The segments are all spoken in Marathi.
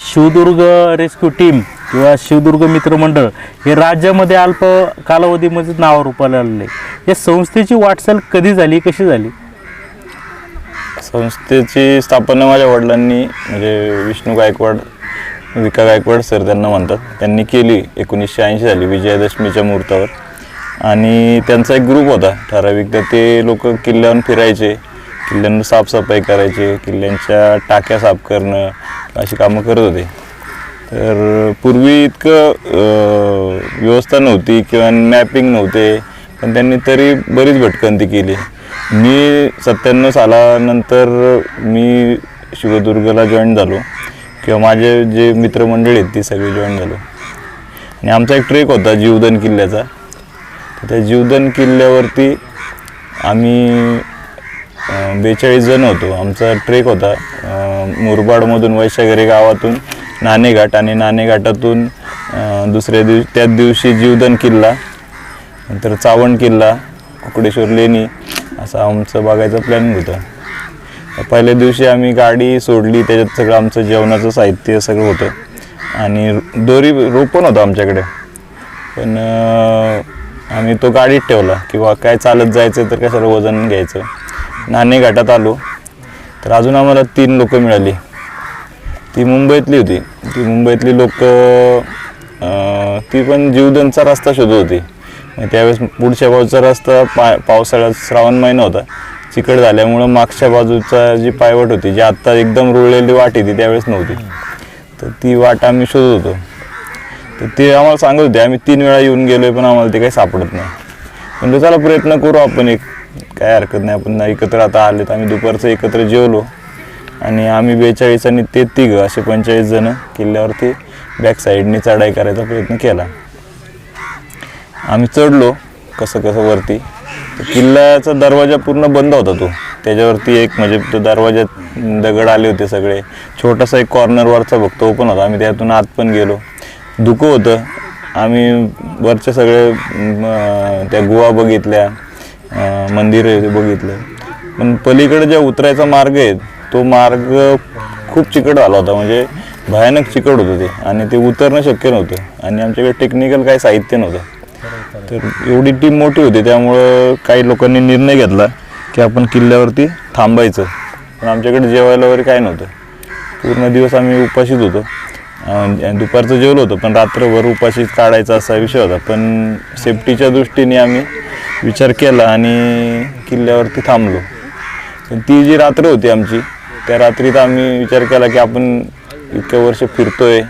शिवदुर्ग रेस्क्यू टीम किंवा शिवदुर्ग मित्रमंडळ हे राज्यामध्ये अल्प कालावधीमध्ये नावावर रूपाला आलेलं आहे. या संस्थेची वाटचाल कधी झाली कशी झाली? संस्थेची स्थापना माझ्या वडिलांनी म्हणजे विष्णू गायकवाड विका गायकवाड सर त्यांना म्हणतात. त्यांनी केली एकोणीसशे ऐंशी झाली विजयादशमीच्या मुहूर्तावर. आणि त्यांचा एक ग्रुप होता ठराविक. तर ते लोक किल्ल्यावर फिरायचे किल्ल्यांवर साफसफाई करायचे किल्ल्यांच्या टाक्या साफ करणं अशी कामं करत होते. तर पूर्वी इतकं व्यवस्था नव्हती किंवा मॅपिंग नव्हते पण त्यांनी तरी बरीच भटकंती केली. मी सत्त्याण्णव सालानंतर मी शिवदुर्गला जॉईन झालो किंवा माझे जे मित्रमंडळी आहेत ती सगळी जॉईन झालो. आणि आमचा एक ट्रेक होता जीवदन किल्ल्याचा. तर त्या जीवदन किल्ल्यावरती आम्ही बेचाळीस जण होतो. आमचा ट्रेक होता. मुरबाडमधून वैशागरी गावातून नाणेघाट आणि नाणेघाटातून दुसऱ्या दिवशी त्याच दिवशी जीवदन किल्ला नंतर चावण किल्ला कुकडेश्वर लेणी असं आमचं बघायचं प्लॅनिंग होतं. पहिल्या दिवशी आम्ही गाडी सोडली. त्याच्यात सगळं आमचं जेवणाचं साहित्य सगळं होतं. आणि दोरी रोप पण होतं आमच्याकडे. पण आम्ही तो गाडीत ठेवला. किंवा काय चालत जायचं तर कशाला वजन घ्यायचं? नाणे घाटात आलो. तर अजून आम्हाला तीन लोक मिळाली. ती मुंबईतली होती. ती मुंबईतली लोक ती पण जीवदनचा रस्ता शोधत होती. मग त्यावेळेस पुढच्या बाजूचा रस्ता पा पावसाळ्यात श्रावण महिना होता. चिकट झाल्यामुळं मागच्या बाजूचा जी पायवट होती जी आत्ता एकदम रुळलेली वाट होती त्यावेळेस नव्हती. तर ती वाट आम्ही शोधत होतो. तर ते आम्हाला सांगत होते आम्ही तीन वेळा येऊन गेलोय पण आम्हाला ते काही सापडत नाही. म्हणजे चला प्रयत्न करू आपण एक. काय हरकत नाही आपण एकत्र आता आले तर आम्ही दुपारचं एकत्र जेवलो. आणि आम्ही बेचाळीस आणि ते तिघं असे पंचेचाळीस जणं किल्ल्यावरती बॅक साईडने चढाई करायचा प्रयत्न केला. आम्ही चढलो कसं कसं वरती. किल्ल्याचा दरवाजा पूर्ण बंद होता तो. त्याच्यावरती एक म्हणजे तो दरवाज्यात दगड आले होते सगळे. छोटासा एक कॉर्नरवरचा बघतो तो होता. आम्ही त्यातून आत पण गेलो. धुकं होतं. आम्ही वरच्या सगळे त्या गुहा बघितल्या. मंदिरं ते बघितलं. पण पलीकडे ज्या उतरायचा मार्ग आहे तो मार्ग खूप चिकट आला होता. म्हणजे भयानक चिकट होतं ते. आणि ते उतरणं शक्य नव्हतं. आणि आमच्याकडे टेक्निकल काही साहित्य नव्हतं. तर एवढी टीम मोठी होती त्यामुळं काही लोकांनी निर्णय घेतला की आपण किल्ल्यावरती थांबायचं. पण आमच्याकडे जेवायला वगैरे काय नव्हतं. पूर्ण दिवस आम्ही उपाशीच होतो. आणि दुपारचं जेवलो होतो पण रात्रभर उपाशीच काढायचा असा विषय होता. पण सेफ्टीच्या दृष्टीने आम्ही विचार केला आणि किल्ल्यावरती थांबलो. पण ती जी रात्र होती आमची त्या रात्रीत आम्ही विचार केला की आपण इतक्या वर्ष फिरतोय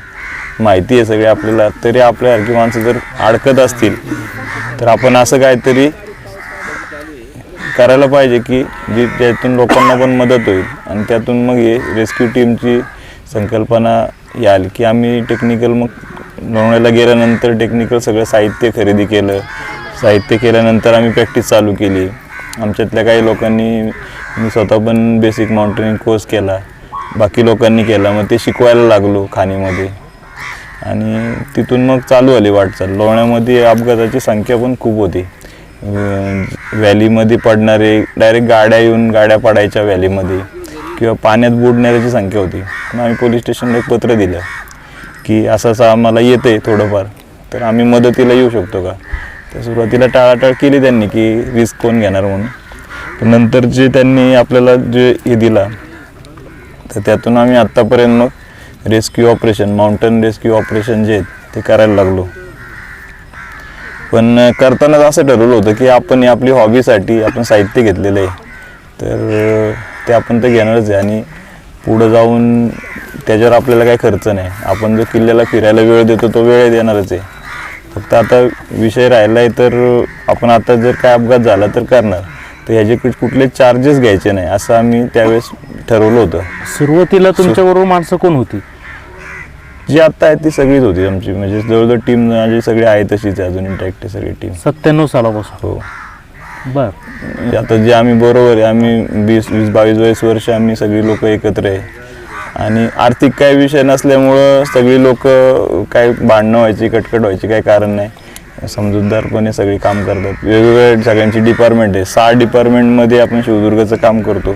माहिती आहे सगळी आपल्याला तरी आपल्यासारखी माणसं जर अडकत असतील तर आपण असं काहीतरी करायला पाहिजे की जी त्यातून लोकांना पण मदत होईल. आणि त्यातून मग हे रेस्क्यू टीमची संकल्पना याल की आम्ही टेक्निकल मग लोणावळ्याला गेल्यानंतर टेक्निकल सगळं साहित्य खरेदी केलं. साहित्य केल्यानंतर आम्ही प्रॅक्टिस चालू केली. आमच्यातल्या काही लोकांनी मी स्वतः पण बेसिक माउंटेनिंग कोर्स केला. बाकी लोकांनी केला. मग ते शिकवायला लागलो खाणीमध्ये. आणि तिथून मग चालू आली वाटचाल. लोण्यामध्ये अपघाताची संख्या पण खूप होती. व्हॅलीमध्ये पडणारे डायरेक्ट गाड्या येऊन गाड्या पडायच्या व्हॅलीमध्ये किंवा पाण्यात बुडणाऱ्याची संख्या होती. मग आम्ही पोलीस स्टेशनला एक पत्र दिलं की असं असं आम्हाला येतं आहे थोडंफार. तर आम्ही मदतीला येऊ शकतो का? तर सुरुवातीला टाळाटाळ केली त्यांनी की रिस्क कोण घेणार म्हणून. पण नंतर जे त्यांनी आपल्याला जे हे दिला तर त्यातून आम्ही आत्तापर्यंत मग rescue operation mountain rescue operation जे आहेत ते करायला लागलो. पण करतानाच असं ठरवलं होतं की आपण हे आपली हॉबीसाठी आपण साहित्य घेतलेलं आहे. तर ते आपण तर घेणारच आहे. आणि पुढं जाऊन त्याच्यावर आपल्याला काही खर्च नाही. आपण जो किल्ल्याला फिरायला वेळ देतो तो वेळ देणारच आहे. फक्त आता विषय राहिला आहे तर आपण आता जर काय अपघात झाला तर करणार. तर ह्याचे कुठले चार्जेस घ्यायचे नाही असं आम्ही त्यावेळेस ठरवलं होतं. सुरुवातीला तुमच्याबरोबर माणसं कोण होती? जी आत्ता आहे ती सगळीच होती आमची. म्हणजे जवळजवळ टीम माझी सगळी आहे तशीच अजून इंटॅक्ट आहे सगळी टीम सत्त्याण्णव सालापासून. हो. बर. आता जे आम्ही बरोबर आहे आम्ही वीस वीस बावीस बावीस वर्ष आम्ही सगळी लोक एकत्र आहे. आणि आर्थिक काही विषय नसल्यामुळं सगळी लोक काही भांडणं व्हायची कटकट व्हायची काही कारण नाही. समजूतदारपणे सगळी काम करतात. वेगवेगळ्या सगळ्यांची डिपार्टमेंट आहे. सहा डिपार्टमेंटमध्ये आपण शिवदुर्गाचं काम करतो.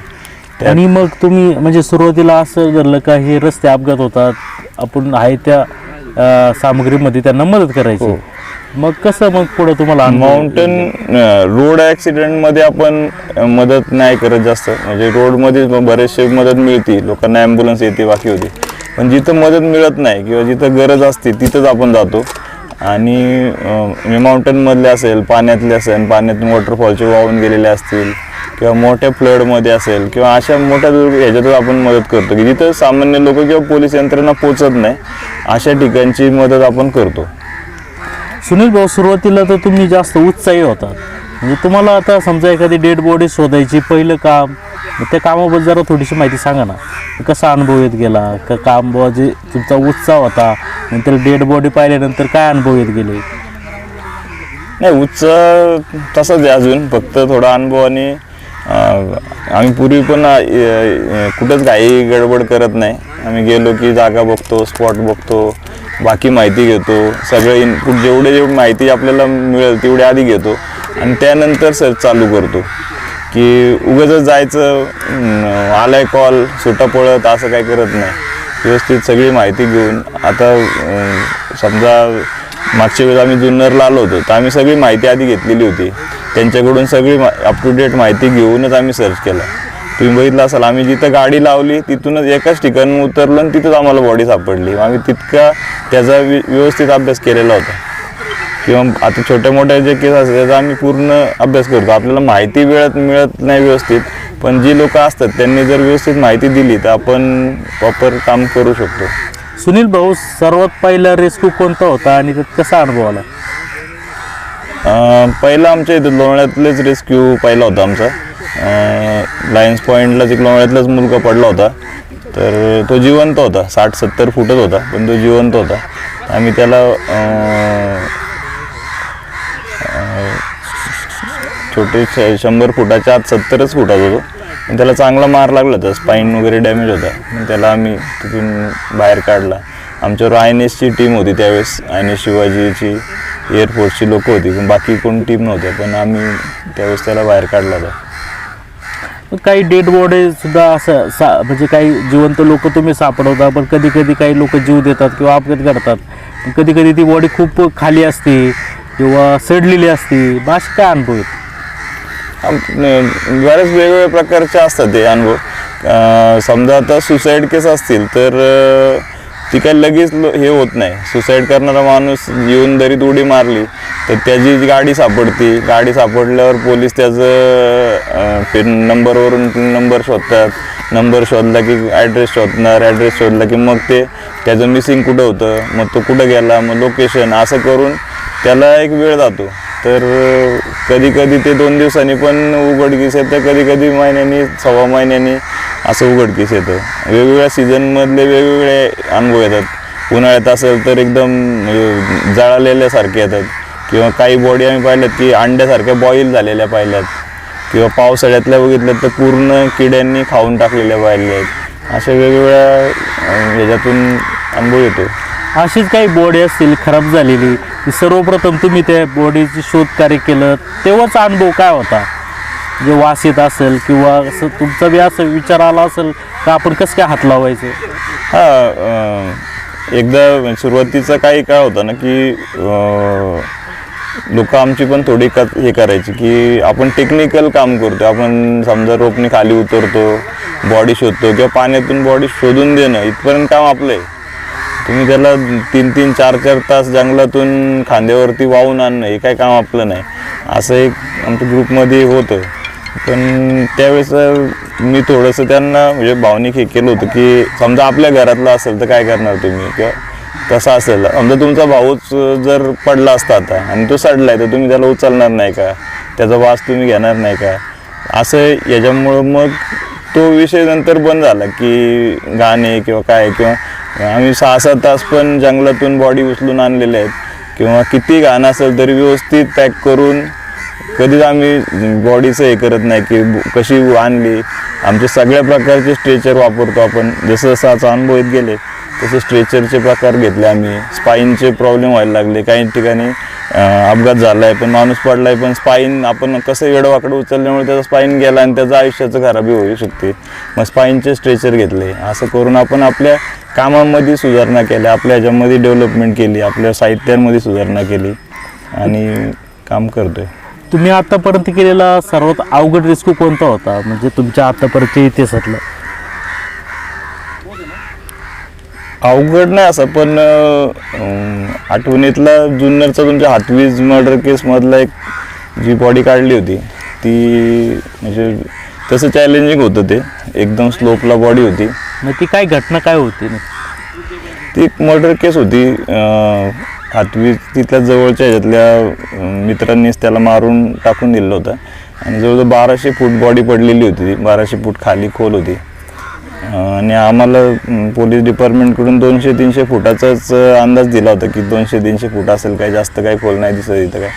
आणि मग तुम्ही म्हणजे सुरुवातीला असं घडलं का हे रस्ते अपघात होतात आपण आहे त्या सामग्रीमध्ये त्यांना मदत करायची? मग कसं मग पुढं तुम्हाला अनुभव- माउंटन रोड ऍक्सिडेंटमध्ये आपण मदत नाही करत जास्त. म्हणजे रोडमध्ये बरेचसे मदत मिळते. लोकांना ॲम्ब्युलन्स येते बाकी होती. पण जिथं मदत मिळत नाही किंवा जिथं गरज असते तिथंच आपण जातो. आणि अ, म्हणजे माउंटनमधले असेल पाण्यातले असेल पाण्यातून वॉटरफॉलचे वाहून गेलेले असतील किंवा मोठ्या फ्लडमध्ये असेल किंवा अशा मोठ्या ह्याच्यातच आपण मदत करतो. की जिथं सामान्य लोक किंवा पोलीस यंत्रणा पोचत नाही अशा ठिकाणची मदत आपण करतो. सुनील भाऊ सुरुवातीला तर तुम्ही जास्त उत्साही होता. म्हणजे तुम्हाला आता समजा एखादी डेड बॉडी शोधायची पहिलं काम मग त्या कामाबद्दल जरा थोडीशी माहिती सांगा ना. कसा अनुभव येत गेला? का काम बुवा जे तुमचा उत्साह होता नंतर डेड बॉडी पाहिल्यानंतर काय अनुभव येत गेले? नाही उत्साह तसाच आहे अजून फक्त थोडा अनुभव आणि अं, आम्ही पूर्वी पण अं, कुठंच काही गडबड करत नाही. आम्ही गेलो की जागा बघतो स्पॉट बघतो. बाकी माहिती घेतो. सगळे इनपुट जेवढे जेवढी माहिती आपल्याला मिळेल तेवढी आधी घेतो. आणि त्यानंतर सर्च चालू करतो. की उगाच जायचं अं, आलाय कॉल सुटा पळत असं काही करत नाही. व्यवस्थित सगळी माहिती घेऊन आता समजा मागच्या वेळेस आम्ही जुन्नरला आलो होतो तर आम्ही सगळी माहिती आधी घेतलेली होती. त्यांच्याकडून सगळी अप टू डेट माहिती घेऊनच आम्ही सर्च केला. तुम्ही बघितलं असाल आम्ही जिथं गाडी लावली तिथूनच एकाच ठिकाणी उतरलो आणि तिथंच आम्हाला बॉडी सापडली. आम्ही तितका त्याचा व्यवस्थित अभ्यास केलेला होता. किंवा आता छोट्या मोठ्या जे केस असतात त्याचा आम्ही पूर्ण अभ्यास करतो. आपल्याला माहिती वेळात मिळत नाही व्यवस्थित पण जी लोक असतात त्यांनी जर व्यवस्थित माहिती दिली तर आपण प्रॉपर काम करू शकतो. सुनील भाऊ सर्वात पहिला रेस्क्यू कोणता होता आणि त्यात कसा अनुभव आला? पहिला आमच्या इथं लोणावळ्यातलेच रेस्क्यू पहिला होता आमचा. लायन्स पॉईंटला एक मुलगा पडला होता. तर तो जिवंत होता. साठ सत्तर फुटच होता पण तो जिवंत होता. आम्ही त्याला छोटे श- शंभर फुटाच्या आत सत्तरच फुटात होतो. पण त्याला चांगला मार लागला होता. स्पाईन वगैरे डॅमेज होता. मग त्याला आम्ही तिथून बाहेर काढला. आमच्यावर आय एन एसची टीम होती त्यावेळेस. आय एन एस शिवाजीची एअरफोर्सची लोकं होती. पण बाकी कोण टीम नव्हत्या पण आम्ही त्यावेळेस त्याला बाहेर काढला होता. काही डेड बॉडी सुद्धा असं सा म्हणजे काही जिवंत लोक तुम्ही सापडवता पण कधी कधी काही लोक जीव देतात किंवा अपघात करतात कधी कधी ती बॉडी खूप खाली असते किंवा सडलेली असते. मग असे काय अनुभव आहेत? बऱ्याच वेगवेगळ्या प्रकारचे असतात ते अनुभव. समजा आता सुसाईड केस असतील तर ती काय लगेच लो- हे होत नाही. सुसाईड करणारा माणूस येऊन दरीत उडी मारली तर त्याची गाडी सापडते. गाडी सापडल्यावर पोलीस त्याचं नंबरवरून नंबर शोधतात. नंबर शोधला की ॲड्रेस शोधणार ॲड्रेस शोधला की मग ते त्याचं मिसिंग कुठं होतं? मग तो कुठं गेला? मग लोकेशन असं करून त्याला एक वेळ जातो. तर कधी कधी ते दोन दिवसांनी पण उघडकीस येतं कधी कधी महिन्यानी सव्वा महिन्यानी असं उघडकीस येतं. वेगवेगळ्या सीझनमधले वेगवेगळे अनुभव येतात. उन्हाळ्यात असेल तर एकदम जळालेल्यासारखे येतात. किंवा काही बॉडी आम्ही पाहिल्यात की अंड्यासारख्या बॉईल झालेल्या पाहिल्यात. किंवा पावसाळ्यातल्या बघितल्या तर पूर्ण किड्यांनी खाऊन टाकलेल्या पाहिल्या आहेत अशा वेगवेगळ्या ह्याच्यातून अनुभव येतो. अशीच काही बॉडी असतील खराब झालेली सर्वप्रथम तुम्ही त्या बॉडीची शोध कार्य केलं तेव्हाच अनुभव काय होता? जे वास येत असेल किंवा असं तुमचा बी असं विचार आला असेल का आपण कसं काय हात लावायचं? हा एकदा सुरुवातीचा काही काय होता ना की लोक आमची पण थोडी क हे करायची की आपण टेक्निकल काम करतो. आपण समजा रोपणी खाली उतरतो बॉडी शोधतो किंवा पाण्यातून बॉडी शोधून देणं इथपर्यंत काम आपलं आहे. तुम्ही त्याला तीन तीन चार चार तास जंगलातून खांद्यावरती वाहून आणणं हे काय काम आपलं नाही. असं एक आमच्या ग्रुपमध्ये होतं. पण त्यावेळेस मी थोडंसं त्यांना म्हणजे भावनिक हे केलं होतं की समजा आपल्या घरातलं असेल तर काय करणार तुम्ही? किंवा तसं असेल समजा तुमचा भाऊच जर पडला असता आता आणि तो सडलाय तर तुम्ही त्याला उचलणार नाही का? त्याचा वास तुम्ही घेणार नाही का? असं याच्यामुळं मग तो विषय नंतर बंद झाला की गाणे किंवा काय किंवा आम्ही सहा सात तास पण जंगलातून बॉडी उचलून आणलेले आहेत. किंवा किती गाणं असेल तरी व्यवस्थित पॅक करून कधीच आम्ही बॉडीचं हे करत नाही की कशी आणली. आमचे सगळ्या प्रकारचे स्ट्रेचर वापरतो आपण. जसं जसं आता अनुभव येत गेले तसे स्ट्रेचरचे प्रकार घेतले आम्ही. स्पाईनचे प्रॉब्लेम व्हायला लागले. काही ठिकाणी अपघात झाला आहे पण माणूस पडला आहे पण स्पाईन आपण कसं वेडवाकडं उचलल्यामुळे त्याचा स्पाईन गेला आणि त्याचं आयुष्याचं खराबी होऊ शकते. मग स्पाईनचे स्ट्रेचर घेतले. असं करून आपण आपल्या कामामध्ये सुधारणा केल्या आपल्या ह्याच्यामध्ये डेव्हलपमेंट केली आपल्या साहित्यांमध्ये सुधारणा केली आणि काम करतोय. तुम्ही आतापर्यंत केलेला सर्वात अवघड रेस्क्यू कोणता होता? म्हणजे तुमच्या आतापर्यंत इतिहासातलं. अवघड नाही असं पण अं, आठवणीतला जुन्नरचा तुमच्या हातवीज मर्डर केसमधला एक जी बॉडी काढली होती ती म्हणजे तसं चॅलेंजिंग होतं ते. एकदम स्लोपला बॉडी होती. मग ती काय घटना काय होती ती एक मर्डर केस होती. अं, हातवीज तिथल्या जवळच्या ह्याच्यातल्या अं, मित्रांनीच त्याला मारून टाकून दिलं होतं. आणि जवळजवळ बाराशे फूट बॉडी पडलेली होती ती. बाराशे फूट खाली खोल होती. आणि आम्हाला पोलीस डिपार्टमेंटकडून दोनशे तीनशे फुटाचाच अंदाज दिला होता की दोनशे तीनशे फूट असेल काय जास्त काही खोल नाही दिसत इथं काय.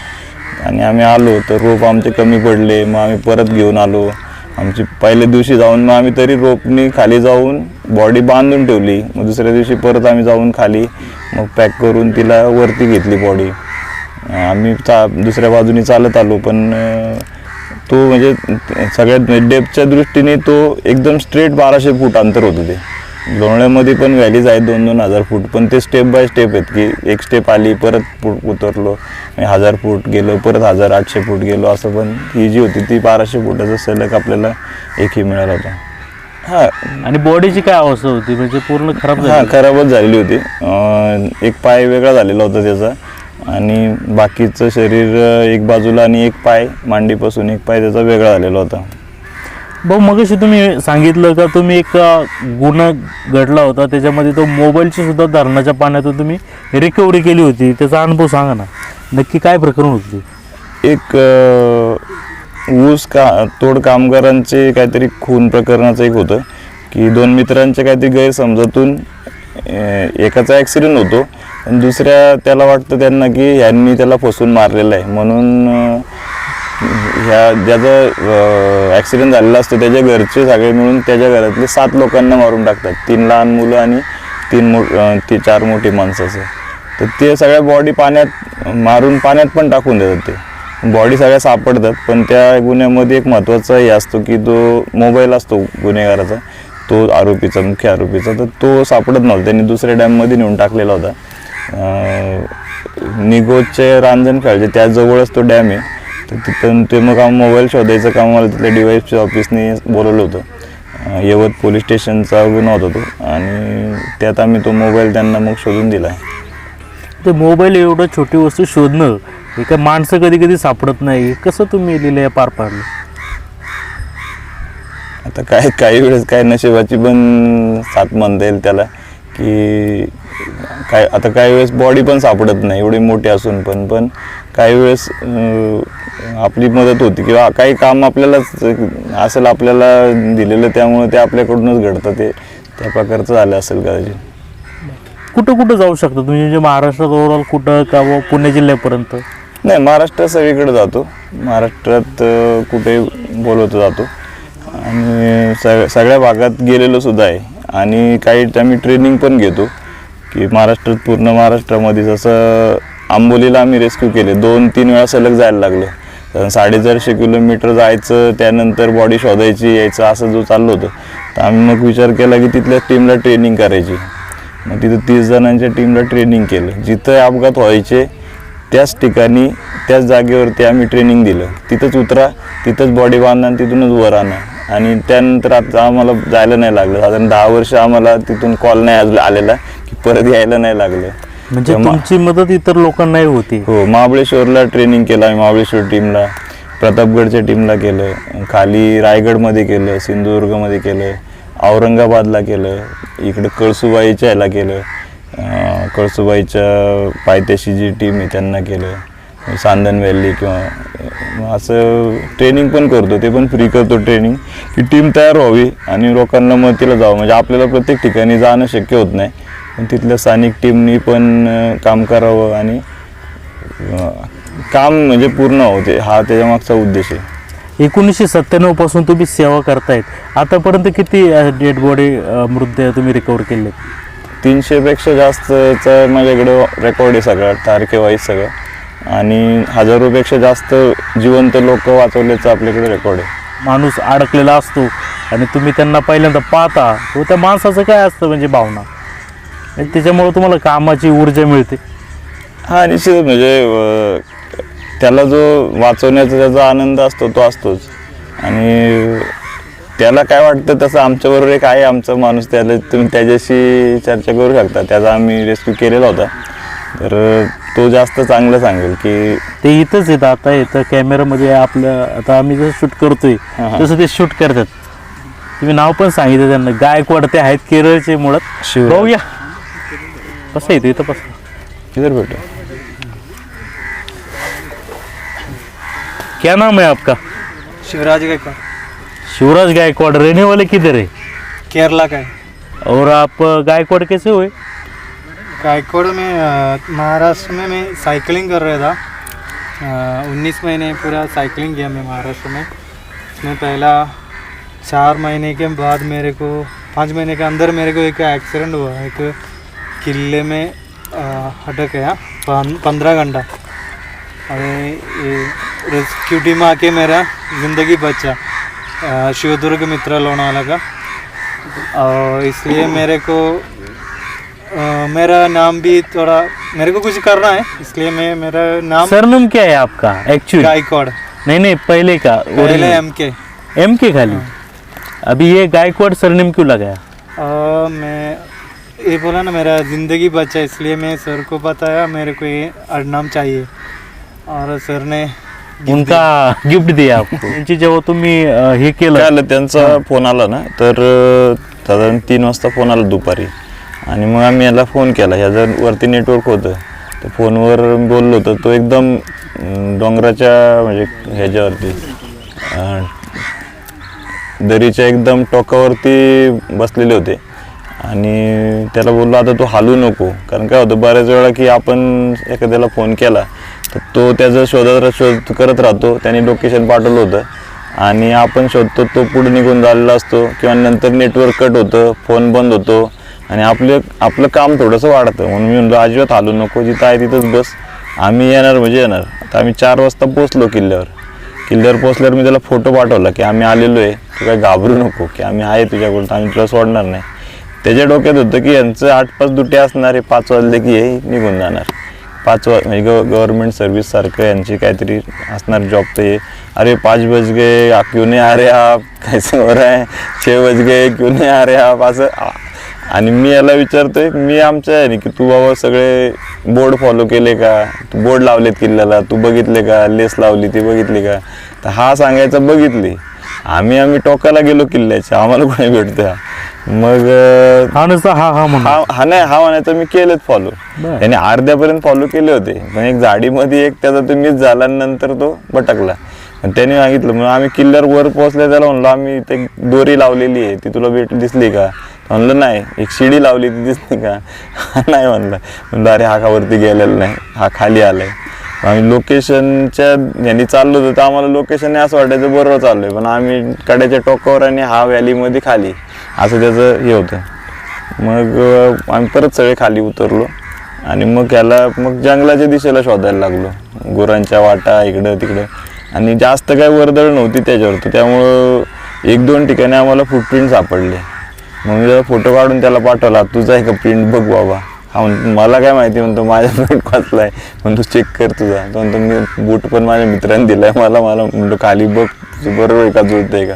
आणि आम्ही आलो तर रोप आमचे कमी पडले मग आम्ही परत घेऊन आलो. आमची पहिल्या दिवशी जाऊन मग आम्ही तरी रोपनी खाली जाऊन बॉडी बांधून ठेवली. मग दुसऱ्या दिवशी परत आम्ही जाऊन खाली मग पॅक करून तिला वरती घेतली बॉडी. आम्ही चा दुसऱ्या बाजूनी चालत आलो पण तो म्हणजे सगळ्यात डेपच्या दृष्टीने तो एकदम स्ट्रेट बाराशे फूट अंतर होतं ते. लोणावळ्यामध्ये पण व्हॅलीज आहेत दोन दोन हजार फूट पण ते स्टेप बाय स्टेप आहेत की एक स्टेप आली परत फूट उतरलो हजार फूट गेलो परत हजार आठशे फूट गेलो असं पण ही जी होती ती बाराशे फुटाचा सलग आपल्याला एकही मिळाला होता. हां. आणि बॉडीची काय अवस्था होती? म्हणजे पूर्ण खराब हा खराबच झालेली होती. एक पाय वेगळा झालेला होता त्याचा. आणि बाकीचं शरीर एक बाजूला आणि एक पाय मांडीपासून एक पाय त्याचा वेगळा झालेला होता. भाऊ मगाशी तुम्ही सांगितलं का तुम्ही एक गुन्हा घडला होता. त्याच्यामध्ये तो मोबाईलची सुद्धा धरणाच्या पाण्यातून तुम्ही रिकव्हरी केली होती. त्याचा अनुभव सांगा ना. नक्की काय प्रकरण होती? एक ऊस का तोड कामगारांचे काहीतरी खून प्रकरणाचं एक होतं की दोन मित्रांच्या काहीतरी गैरसमजातून एकाचा ॲक्सिडेंट होतो. आणि दुसऱ्या त्याला वाटतं त्यांना की ह्यांनी त्याला फसवून मारलेलं आहे. म्हणून ह्या ज्याचा ॲक्सिडेंट झालेला असतो त्याच्या घरचे सगळे मिळून त्याच्या घरातले सात लोकांना मारून टाकतात. तीन लहान मुलं आणि तीन मो ती चार मोठी माणसाचं. तर ते सगळ्या बॉडी पाण्यात मारून पाण्यात पण टाकून देतात ते. बॉडी सगळ्या सापडतात पण त्या गुन्ह्यामध्ये एक महत्त्वाचा हे असतो की तो मोबाईल असतो गुन्हेगाराचा तो आरोपीचा मुख्य आरोपीचा तर तो सापडत नव्हता. त्यांनी दुसऱ्या डॅममध्ये नेऊन टाकलेला होता. निगोजचे रांजण खेळायचे त्याजवळच तो डॅम आहे तर तिथं ते मग आम्ही मोबाईल शोधायचं काम मला तिथल्या डी ऑफिसने बोलवलं होतं. यवत पोलीस स्टेशनचा गुन्हा होता तो आणि त्यात आम्ही तो मोबाईल त्यांना मग शोधून दिला. ते मोबाईल एवढं छोटी वस्तू शोधणं हे काय माणसं कधी कधी सापडत नाही. कसं तुम्ही लिहिलं पार पाडलं? आता काय काही वेळेस काय नशिबाची पण साथ म्हणता येईल त्याला की काय आता काही वेळेस बॉडी पण सापडत नाही एवढी मोठी असून पण. पण काही वेळेस आपली मदत होती किंवा काही काम आपल्यालाच असेल आपल्याला दिलेलं त्यामुळे ते आपल्याकडूनच घडतं. ते त्या प्रकारचं झालं असेल कदाचित. कुठं कुठं जाऊ शकता तुम्ही? म्हणजे महाराष्ट्रात ओव्हरऑल कुठं का व पुणे जिल्ह्यापर्यंत? नाही महाराष्ट्रात सगळीकडे जातो. महाराष्ट्रात कुठे बोलवतो जातो. आणि सग सगळ्या भागात गेलेलो सुद्धा आहे. आणि काही आम्ही ट्रेनिंग पण घेतो. की महाराष्ट्रात पूर्ण महाराष्ट्रामध्ये जसं आंबोलीला आम्ही रेस्क्यू केले. दोन तीन वेळा सलग जायला लागलो. कारण साडेचारशे किलोमीटर जायचं त्यानंतर बॉडी शोधायची यायचं असं जो चाललं होतं. तर आम्ही मग विचार केला की तिथल्या टीमला ट्रेनिंग करायची. मग तिथं तीस जणांच्या टीमला ट्रेनिंग केलं. जिथं अपघात व्हायचे त्याच ठिकाणी त्याच जागेवरती आम्ही ट्रेनिंग दिलं. तिथंच उतरा तिथंच बॉडी बांधा आणि तिथूनच वर आणा. आणि त्यानंतर आता आम्हाला जायला नाही लागलं. साधारण दहा वर्ष आम्हाला तिथून कॉल नाही आज आलेला की परत यायला नाही लागलं. म्हणजे तुमची मदत इतर लोकांनाही होती. हो महाबळेश्वरला ट्रेनिंग केलं आम्ही महाबळेश्वर टीमला प्रतापगडच्या टीमला केलं खाली रायगडमध्ये केलं सिंधुदुर्गमध्ये केलं औरंगाबादला केलं इकडं कळसुबाईच्या ह्याला केलं कळसुबाईच्या पायथ्याशी जी टीम आहे त्यांना केलं. सांदन व्हॅली किंवा असं ट्रेनिंग पण करतो ते पण फ्री करतो ट्रेनिंग की टीम तयार व्हावी आणि लोकांना मदतीला जावं. म्हणजे आपल्याला प्रत्येक ठिकाणी जाणं शक्य होत नाही. पण तिथल्या स्थानिक टीमनी पण काम करावं आणि काम म्हणजे पूर्ण होते. हा त्याच्यामागचा उद्देश आहे. एकोणीसशे सत्त्याण्णवपासून तुम्ही सेवा करतायत. आतापर्यंत किती डेड बॉडी मृतदेह तुम्ही रिकवर केले तीनशेपेक्षा जास्तचं माझ्याकडे रेकॉर्ड आहे सगळं तारखेवाईज सगळं. आणि हजारोपेक्षा जास्त जिवंत लोक वाचवल्याचं आपल्याकडे रेकॉर्ड आहे. माणूस अडकलेला असतो आणि तुम्ही त्यांना पहिल्यांदा पाहता तो त्या माणसाचं काय असतं म्हणजे भावना? आणि त्याच्यामुळे तुम्हाला कामाची ऊर्जा मिळते. हा निश्चित म्हणजे अं, त्याला जो वाचवण्याचा त्याचा आनंद असतो तो असतोच. आणि त्याला काय वाटतं तसं आमच्याबरोबर एक आहे आमचा माणूस. त्याला तुम्ही त्याच्याशी चर्चा करू शकता. त्याचा आम्ही रेस्क्यू केलेला होता. तर तो जास्त चांगलं सांगेल की ते इथंच येतं आता इथं कॅमेरामध्ये आपलं आता आम्ही जसं शूट करतोय हा, हा. तसं ते शूट करतात. तुम्ही नाव पण सांगितलं त्यांना गायकवाड ते आहेत केरळचे मुळात. शिवराज. भाऊ या कसं येतं इथं कसं इधर भेटू क्या नाम है आपका? शिवराज गायकवाड़. शिवराज गायकवाड़ रहने वाले किधर है केरला का है और आप गायकवाड़ कैसे हुए? गायकवाड़ में महाराष्ट्र में मैं साइकिलिंग कर रहा था। उन्नीस महीने पूरा साइकिलिंग किया मैं महाराष्ट्र में। उसमें पहला चार महीने के बाद मेरे को, पाँच महीने के अंदर मेरे को एक एक्सीडेंट हुआ, एक किले में अटक गया पंद्रह घंटा। अरे रेस्क्यू टीम आके मेरा ज़िंदगी बचा शिवदुर्ग मित्र लोनावाला का। और इसलिए मेरे को अ, मेरा नाम भी थोड़ा मेरे को कुछ करना है इसलिए मैं मेरा नाम सरनेम क्या है आपका एक्चुअली गायकवाड़। नहीं नहीं पहले का पहले एम के एम के खाली? अभी ये गायकवाड़ सरनेम क्यों लगाया मैं ये बोला ना मेरा ज़िंदगी बचा इसलिए मैं सर को बताया मेरे को ये नाम चाहिए। और सर ने उनका गिफ्ट दिया आपको? त्यांची जेव्हा तुम्ही अं, हे काय केलं आलं? त्यांचा फोन आला ना? तर अं, साधारण तीन वाजता फोन आला दुपारी. आणि मग आम्ही याला फोन केला. ह्या जर वरती नेटवर्क होतं तर फोनवर बोललो तर तो एकदम डोंगराच्या म्हणजे ह्याच्यावरती दरीच्या एकदम टोकावरती बसलेले होते. आणि त्याला बोललो आता तू हालू नको. कारण काय होतं बऱ्याच वेळा की आपण एखाद्याला फोन केला तर तो त्याचा शोधात शोध करत राहतो. त्याने लोकेशन पाठवलं होतं. आणि आपण शोधतो तो पुढे निघून झालेला असतो. किंवा नंतर नेटवर्क कट होतं फोन बंद होतो. आणि आपलं आपलं काम थोडंसं वाढतं. म्हणून मी म्हणलो अजिबात हालू नको जिथं आहे तिथंच बस. आम्ही येणार म्हणजे येणार. आता आम्ही चार वाजता पोचलो किल्ल्यावर. किल्ल्यावर पोचल्यावर मी त्याला फोटो पाठवला की आम्ही आलेलो आहे. तू काय घाबरू नको की आम्ही आहे तुझ्याकडून आम्ही तुला सोडणार नाही. त्याच्या डोक्यात होतं की यांचं आठ पाच दुटे असणार आहे पाच वाजले की हे निघून जाणार. पाच वाज म्हणजे ग गव्हर्मेंट सर्व्हिस सारखं यांची काहीतरी असणार जॉब तर हे. अरे पाच बज गे क्यू नाही आ रे आप? कैसे हो रहा है? बज गे क्यू नाही आ रे आप? असं आणि मी याला विचारतोय मी आमच्या आहे की तू बाबा सगळे बोर्ड फॉलो केले का? तू बोर्ड लावलेत किल्ल्याला तू बघितले का? लेस लावली ती बघितली का? तर हा सांगायचं बघितली. आम्ही आम्ही टोकाला गेलो किल्ल्याच्या आम्हाला कोणी भेटतं? मग हा नुसता हा हा हा हा नाही हा म्हणायचं मी केलेत फॉलो बरं. त्याने अर्ध्यापर्यंत फॉलो केले होते. पण एक झाडीमध्ये एक त्याचा तो मिस झाला आणि नंतर तो भटकला. आणि त्याने सांगितलं मग आम्ही किल्ल्यावर वर पोहोचले त्याला म्हणलो आम्ही ते दोरी लावलेली आहे ती तुला भेट दिसली का? म्हणलं नाही एक शिडी लावली ती दिसते का? नाही म्हणलं. म्हणलं अरे हा खावरती गेलेला नाही? हा खाली आलाय. आम्ही लोकेशनच्या यांनी चाललो होतो तर आम्हाला लोकेशनने असं वाटायचं बरोबर चाललोय. पण आम्ही कड्याच्या टोकावर आणि हा व्हॅलीमध्ये खाली. असं त्याचं हे होतं. मग आम्ही परत सगळे खाली उतरलो आणि मग याला मग जंगलाच्या दिशेला शोधायला लागलो. गुरांच्या वाटा इकडं तिकडं. आणि जास्त काय वर्दळ नव्हती त्याच्यावर त्यामुळं एक दोन ठिकाणी आम्हाला फुटप्रिंट सापडले. मग मी फोटो काढून त्याला पाठवला तुझा आहे का प्रिंट बघ बाबा. हा म्हणतो मला काय माहिती म्हणतो माझ्या प्रिंट वाचलाय. म्हणतो चेक कर तुझा. तो म्हणतो मी बूट पण माझ्या मित्रांनी आहे मला मला म्हणतो खाली बघ तुझं बरोबर आहे का जुळतंय का?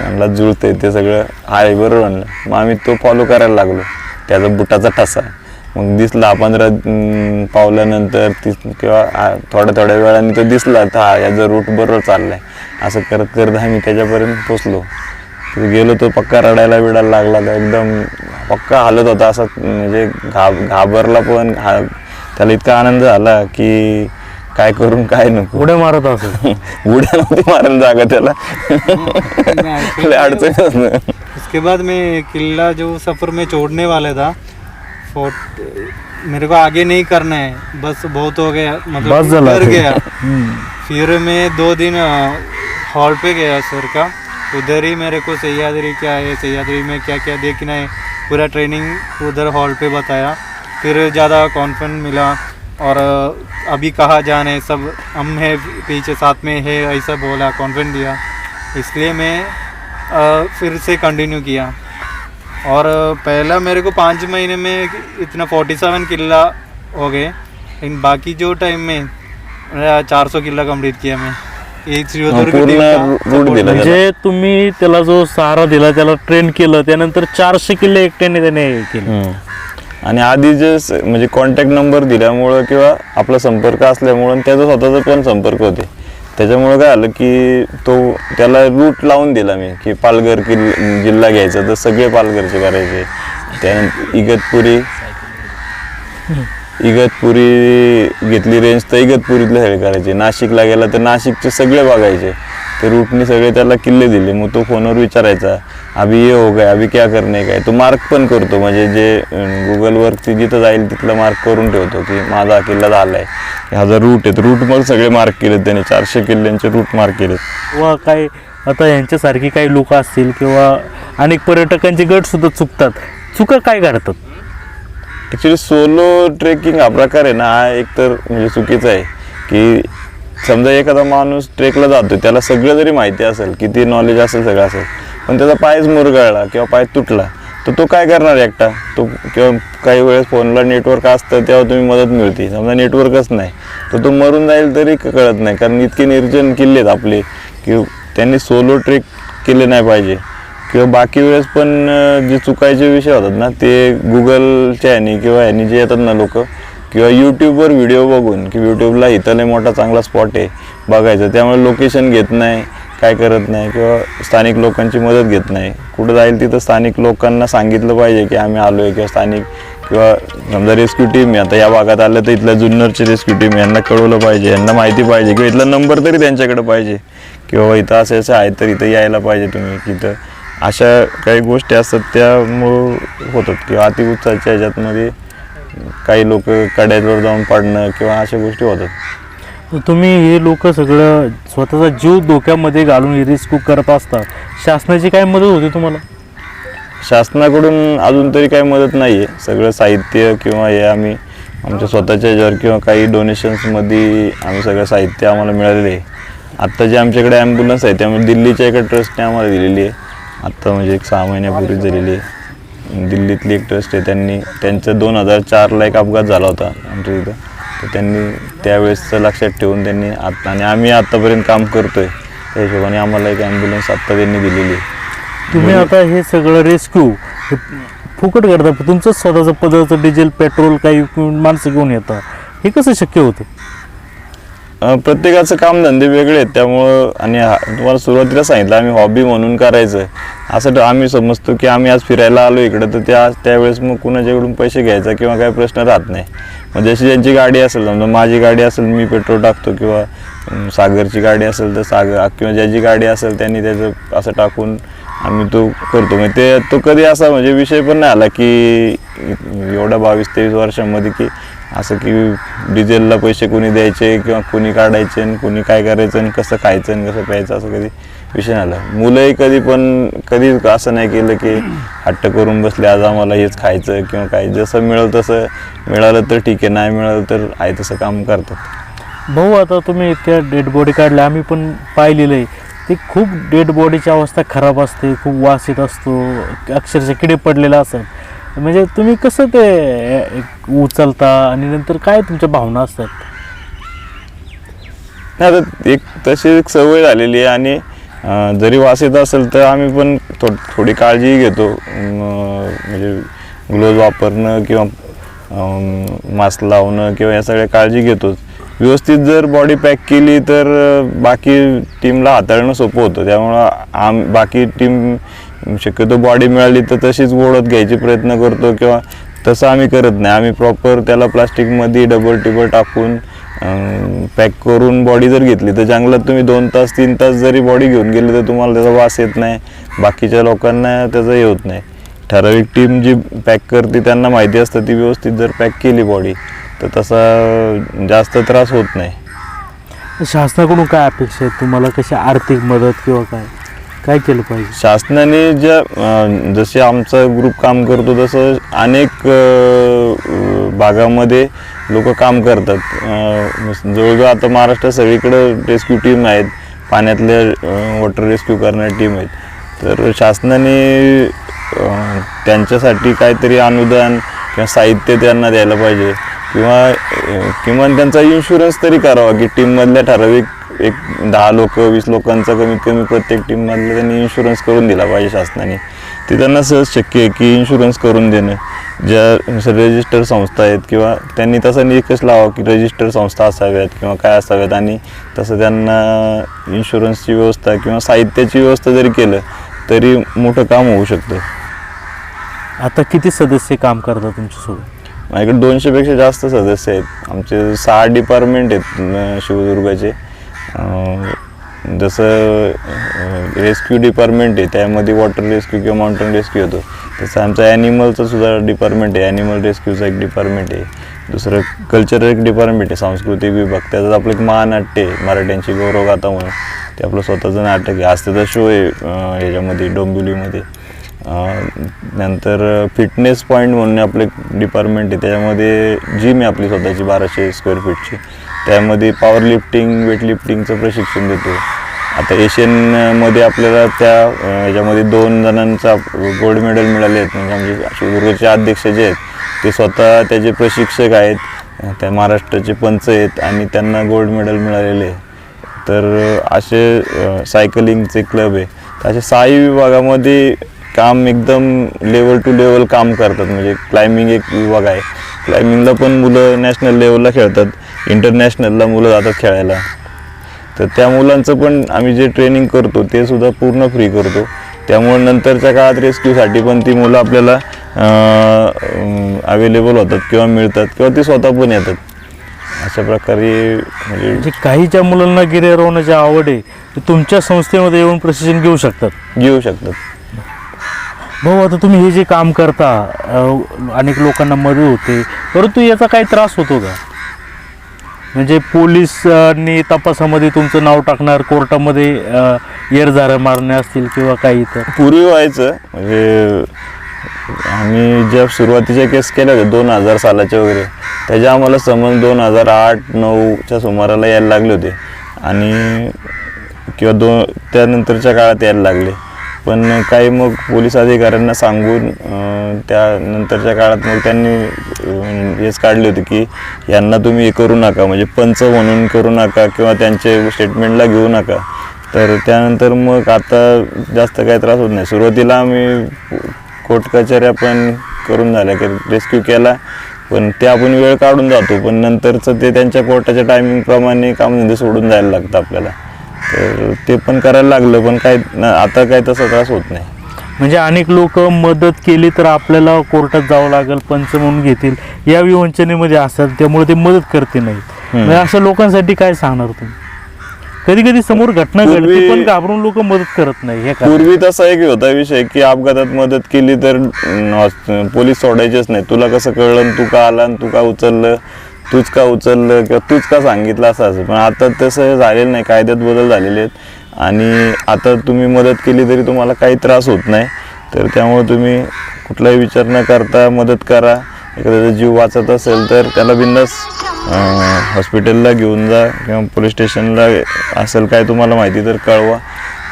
म्हणला जुळतंय ते सगळं आहे बरोबर म्हणलं. मग आम्ही तो फॉलो करायला लागलो. त्याचा बुटाचा ठसा. मग दिसला पंधरा पावल्यानंतर ती किंवा थोड्या थोड्या वेळाने तो दिसला तर हा याचा रूट बरोबर चाललाय. असं करत करत आम्ही त्याच्यापर्यंत पोचलो तिथे गेलो तो पक्का रडायला बिडायला लागला तर एकदम पक्का हालत होता असं म्हणजे घाब घाबरला पण हा त्याला इतका आनंद झाला की काय करून काय नको. उड्या मारत असं. उड्या नव्हती मारायला जागा त्याला. लय अडचण. उसके बाद मैं किला जो सफ़र में छोड़ने वाला था फोर्ट मेरे को आगे नहीं करना है। बस बहुत हो गया बस मतलब डर गया। फिर मैं दो दिन हॉल पे गया सर का। उधर ही मेरे को सह्याद्री क्या है, सह्याद्री में क्या क्या देखना है, पूरा ट्रेनिंग उधर हॉल पे बताया। फिर ज़्यादा कॉन्फिडेंस मिला और अभी कहाँ जाना है, सब हम है, पीछे साथ में है, ऐसा बोला कॉन्फिडेंस दिया। इसलिए मैं फिर से कंटिन्यू किया। और, पहला मेरे को पाँच महीने में इतना फोर्टी सेवन किला हो गए। लेकिन बाकी जो टाइम में चार सौ किला कंप्लीट किया मैं। एक पूर्ण रूट दिला म्हणजे तुम्ही त्याला जो सहारा दिला त्याला ट्रेन केलं त्यानंतर चारशे किल्ले एकट्याने त्याने केले. आणि आधी जे म्हणजे कॉन्टॅक्ट नंबर दिल्यामुळं किंवा आपला संपर्क असल्यामुळं त्याचा स्वतःचा पण संपर्क होते. त्याच्यामुळं काय आलं की तो त्याला रूट लावून दिला मी की पालघर किल्ल जिल्हा घ्यायचा तर सगळे पालघरचे करायचे. त्यानंतर इगतपुरी. इगतपुरी घेतली रेंज तर इगतपुरीतलं सगळे करायचे नाशिकला गेला तर नाशिकचे सगळे बघायचे. ते रूटने सगळे त्याला किल्ले दिले. मग तो फोनवर विचारायचा अभि ये हो काय अभि क्या करणे काय तो मार्क पण करतो. म्हणजे जे गुगलवरती जिथं जाईल तिथलं मार्क करून ठेवतो की माझा हा किल्ला आहे हा जर रूट आहे रूट मग सगळे मार्क केलेत त्याने. चारशे किल्ल्यांचे रूट मार्क केलेत. किंवा काय आता यांच्यासारखी काही लोक असतील किंवा अनेक पर्यटकांचे गट सुद्धा चुकतात. चुका काय काढतात ॲक्च्युली सोलो ट्रेकिंग हा प्रकार आहे ना हा एकतर म्हणजे चुकीचा आहे. की समजा एखादा माणूस ट्रेकला जातो त्याला सगळं जरी माहिती असेल किती नॉलेज असेल सगळं असेल पण त्याचा पायच मुरगळला किंवा पाय तुटला तर तो काय करणार एकटा? तो किंवा काही वेळेस फोनला नेटवर्क असतं तेव्हा तुम्ही मदत मिळते. समजा नेटवर्कच नाही तर तो मरून जाईल तरी कळत नाही कारण इतके निर्जन किल्ले आहेत आपले की त्यांनी सोलो ट्रेक केले नाही पाहिजे. किंवा बाकी वेळेस पण जे चुकायचे विषय होतात ना ते गुगलच्या ह्यानी किंवा ह्यानी जे येतात ना लोक किंवा यूट्यूबवर व्हिडिओ बघून की यूट्यूबला इथं लय मोठा चांगला स्पॉट आहे बघायचं. त्यामुळे लोकेशन घेत नाही काय करत नाही किंवा स्थानिक लोकांची मदत घेत नाही. कुठं जाईल तिथं स्थानिक लोकांना सांगितलं पाहिजे की आम्ही आलो आहे किंवा स्थानिक किंवा समजा रेस्क्यू टीम आहे आता या भागात आलं तर इथल्या जुन्नरची रेस्क्यू टीम यांना कळवलं पाहिजे यांना माहिती पाहिजे किंवा इथला नंबर तरी त्यांच्याकडे पाहिजे किंवा इथं असे असे आहे तर इथं यायला पाहिजे तुम्ही इथं अशा काही गोष्टी असतात त्यामुळं होतात किंवा अतिउत्साहाच्या ह्याच्यातमध्ये काही लोक कड्यावर जाऊन पडणं किंवा अशा गोष्टी होतात. तुम्ही हे लोक सगळं स्वतःचा जीव धोक्यामध्ये घालून रेस्क्यू करत असता. शासनाची काय मदत होती तुम्हाला? शासनाकडून अजून तरी काही मदत नाही आहे सगळं साहित्य किंवा हे आम्ही आमच्या स्वतःच्या ह्याच्यावर किंवा काही डोनेशन्समध्ये आम्ही सगळं साहित्य आम्हाला मिळालेलं आहे. आत्ता जे आमच्याकडे ॲम्ब्युलन्स आहे त्यामुळे दिल्लीच्या एका ट्रस्टने आम्हाला दिलेली आहे. आत्ता म्हणजे एक सहा महिन्यापूर्वी दिलेली आहे. दिल्लीतली एक ट्रस्ट आहे त्यांनी त्यांचं दोन हजार चारला एक अपघात झाला होता आमच्या इथं. तर त्यांनी त्यावेळेसचं लक्षात ठेवून त्यांनी आत्ता आणि आम्ही आत्तापर्यंत काम करतोय. त्या हिशोबाने आम्हाला एक ॲम्ब्युलन्स आत्ता त्यांनी दिलेली आहे. तुम्ही आता हे सगळं रेस्क्यू फुकट करता तुमचं स्वतःचं पदाचं डिझेल पेट्रोल काही माणसं घेऊन येतात हे कसं शक्य होतं? प्रत्येकाचं कामधंदे वेगळे आहेत. त्यामुळं आणि तुम्हाला सुरुवातीला सांगितलं आम्ही हॉबी म्हणून करायचं. असं आम्ही समजतो की आम्ही आज फिरायला आलो इकडं तर त्या त्यावेळेस मग कुणाच्याकडून पैसे घ्यायचा किंवा काही प्रश्न राहत नाही. मग जशी ज्यांची गाडी असेल समजा माझी गाडी असेल मी पेट्रोल टाकतो किंवा सागरची गाडी असेल तर सागर किंवा ज्याची गाडी असेल त्यांनी त्याचं असं टाकून आम्ही तो करतो. म्हणजे ते तो कधी असा म्हणजे विषय पण नाही आला की एवढा बावीस तेवीस वर्षांमध्ये की असं की डिझेलला पैसे कोणी द्यायचे किंवा कोणी काढायचे आणि कोणी काय करायचं आणि कसं खायचं आणि कसं प्यायचं असं कधी विषय आला. मुलंही कधी पण कधी असं नाही केलं की हट्ट करून बसले आज आम्हाला हेच खायचं किंवा काय जसं मिळेल तसं मिळालं तर ठीक आहे नाही मिळालं तर आहे तसं काम करतात. भाऊ आता तुम्ही इतक्या डेड बॉडी काढल्या आम्ही पण पाहिलेलं आहे ते खूप डेड बॉडीची अवस्था खराब असते खूप वास येत असतो अक्षरशः किडे पडलेला असतात म्हणजे तुम्ही कसं ते एक उचलता आणि नंतर काय तुमच्या भावना असतात? नाही आता एक तशी एक सवय झालेली आहे आणि अं, जरी वास येत असेल तर आम्ही पण थो थोडी काळजी घेतो. अं, म्हणजे ग्लोव्ज वापरणं किंवा मास्क लावणं किंवा या सगळ्या काळजी घेतोच व्यवस्थित जर बॉडी पॅक केली तर अं, बाकी टीमला हाताळणं सोपं होतं. त्यामुळं आम बाकी टीम शक्यतो बॉडी मिळाली तर तशीच ओढत घ्यायचे प्रयत्न करतो किंवा तसं आम्ही करत नाही. आम्ही प्रॉपर त्याला प्लास्टिकमध्ये डबल टिबल टाकून पॅक करून बॉडी जर घेतली तर जंगलात तुम्ही दोन तास तीन तास जरी बॉडी घेऊन गेली तर तुम्हाला त्याचा वास येत नाही. बाकीच्या लोकांना त्याचं हे होत नाही. ठराविक टीम जी पॅक करते त्यांना माहिती असतं ती व्यवस्थित जर पॅक केली बॉडी तर तसा जास्त त्रास होत नाही. शासनाकडून काय अपेक्षा आहे तुम्हाला कशी आर्थिक मदत किंवा काय? काय केलं पाहिजे? शासनाने ज्या अं, जसे आमचा ग्रुप काम करतो तसं अनेक अं, भागामध्ये लोक काम करतात. अं, जवळजवळ आता महाराष्ट्रात सगळीकडं रेस्क्यू टीम आहेत. पाण्यातल्या वॉटर रेस्क्यू करणाऱ्या टीम आहेत. तर शासनाने अं, त्यांच्यासाठी काहीतरी अनुदान किंवा साहित्य त्यांना द्यायला पाहिजे. किंवा अं, किमान त्यांचा इन्शुरन्स तरी करावा की टीममधल्या ठराविक एक दहा लोक वीस लोकांचा कमीत कमी प्रत्येक टीममधला त्यांनी इन्शुरन्स करून दिला पाहिजे शासनाने. ते त्यांना सहज शक्य आहे की इन्शुरन्स करून देणं. ज्या रजिस्टर संस्था आहेत किंवा त्यांनी तसा निकष लावा की रजिस्टर संस्था असाव्यात किंवा काय असाव्यात आणि तसं त्यांना इन्शुरन्सची व्यवस्था किंवा साहित्याची व्यवस्था जरी केलं तरी मोठं काम होऊ शकतं. आता किती सदस्य काम करतात तुमच्यासोबत? माझ्याकडे दोनशेपेक्षा जास्त सदस्य आहेत. आमचे सहा डिपार्टमेंट आहेत शिवदुर्गाचे. जसं रेस्क्यू डिपार्टमेंट आहे त्यामध्ये वॉटर रेस्क्यू किंवा माउंटेन रेस्क्यू होतो. तसं आमचं ॲनिमलचं सुद्धा डिपार्टमेंट आहे ॲनिमल रेस्क्यूचं एक डिपार्टमेंट आहे. दुसरं कल्चरल एक डिपार्टमेंट आहे सांस्कृतिक विभाग. त्याचं आपलं एक महानाट्य आहे मराठ्यांची गौरव गौरवगाथा म्हणून. ते आपलं स्वतःचं नाटक आहे. आज त्याचा शो आहे याच्यामध्ये ह्याच्यामध्ये डोंबिवलीमध्ये. नंतर फिटनेस पॉईंट म्हणून आपले डिपार्टमेंट आहे. त्याच्यामध्ये जिम आहे आपली स्वतःची बाराशे स्क्वेअर फीटची त्यामध्ये पॉवर लिफ्टिंग वेट लिफ्टिंगचं प्रशिक्षण देतो. आता एशियनमध्ये आपल्याला त्या याच्यामध्ये दोन जणांचा गोल्ड मेडल मिळाले आहेत. म्हणजे आमचे शिवदुर्गचे अध्यक्ष जे आहेत ते स्वतः त्याचे प्रशिक्षक आहेत. त्या महाराष्ट्राचे पंच आहेत आणि त्यांना गोल्ड मेडल मिळालेले आहे. तर असे सायकलिंगचे क्लब आहे. तर असे साई विभागामध्ये काम एकदम लेवल टू लेवल काम करतात. म्हणजे क्लाइम्बिंग एक विभाग आहे. क्लाइम्बिंगला पण मुलं नॅशनल लेवलला खेळतात. इंटरनॅशनलला मुलं जातात खेळायला. तर त्या मुलांचं पण आम्ही जे ट्रेनिंग करतो ते सुद्धा पूर्ण फ्री करतो. त्यामुळे नंतरच्या काळात रेस्क्यूसाठी पण ती मुलं आपल्याला अवेलेबल होतात किंवा मिळतात किंवा ती स्वतः पण येतात. अशा प्रकारे म्हणजे काही ज्या मुलांना गिर्यारोहणाची आवड आहे ते तुमच्या संस्थेमध्ये येऊन प्रशिक्षण घेऊ शकतात. घेऊ शकतात. भाऊ आता तुम्ही हे जे काम करता अनेक लोकांना मदत होते परंतु याचा काही त्रास होतो का? म्हणजे पोलिसांनी तपासामध्ये तुमचं नाव टाकणार कोर्टामध्ये येरझाऱ्या मारणे असतील किंवा काही इतर पूर्वी व्हायचं. म्हणजे आम्ही ज्या सुरुवातीच्या केस केल्या होत्या दोन हजार सालाच्या वगैरे त्याच्या आम्हाला समज दोन हजार आठ नऊच्या सुमाराला यायला लागले होते. आणि किंवा दोन त्यानंतरच्या काळात यायला लागले. पण काही मग पोलीस अधिकाऱ्यांना सांगून त्यानंतरच्या काळात मग त्यांनी हेच काढले होते की यांना तुम्ही हे करू नका म्हणजे पंच म्हणून करू नका किंवा त्यांचे स्टेटमेंटला घेऊ नका. तर त्यानंतर मग आता जास्त काही त्रास होत नाही. सुरुवातीला आम्ही कोर्ट कचऱ्या पण करून झाल्या की रेस्क्यू केला पण ते आपण वेळ काढून जातो. पण नंतरचं ते त्यांच्या कोर्टाच्या टायमिंगप्रमाणे कामधंदे सोडून जायला लागतं आपल्याला. तर ते पण करायला लागलं पण काय आता काय तसा त्रास होत नाही. म्हणजे अनेक लोक मदत केली तर आपल्याला कोर्टात जावं लागेल पंच म्हणून घेतील. या विवंचनेमध्ये असतात त्यामुळे ते मदत करते नाही म्हणजे अशा लोकांसाठी काय सांगणार तुम्ही? कधी कधी समोर घटना घडते पूर्वी- पण घाबरून लोक मदत करत नाही हे पूर्वी तसा एक होता विषय की अपघातात मदत केली तर पोलीस सोडायचेच नाही. तुला कसं कळलं तू का आला तू का उचललं? तूच का उचललं किंवा तूच का सांगितलं असं असं. पण आता तसं झालेलं नाही कायद्यात बदल झालेले आहेत. आणि आता तुम्ही मदत केली तरी तुम्हाला काही त्रास होत नाही. तर त्यामुळे तुम्ही कुठलाही विचार न करता मदत करा. एखाद्याचा जीव वाचत असेल तर त्याला बिंदास हॉस्पिटलला घेऊन जा किंवा पोलीस स्टेशनला असेल काय तुम्हाला माहिती तर कळवा.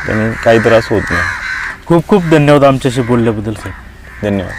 त्याने काही त्रास होत नाही. खूप खूप धन्यवाद आमच्याशी बोलल्याबद्दल सर धन्यवाद.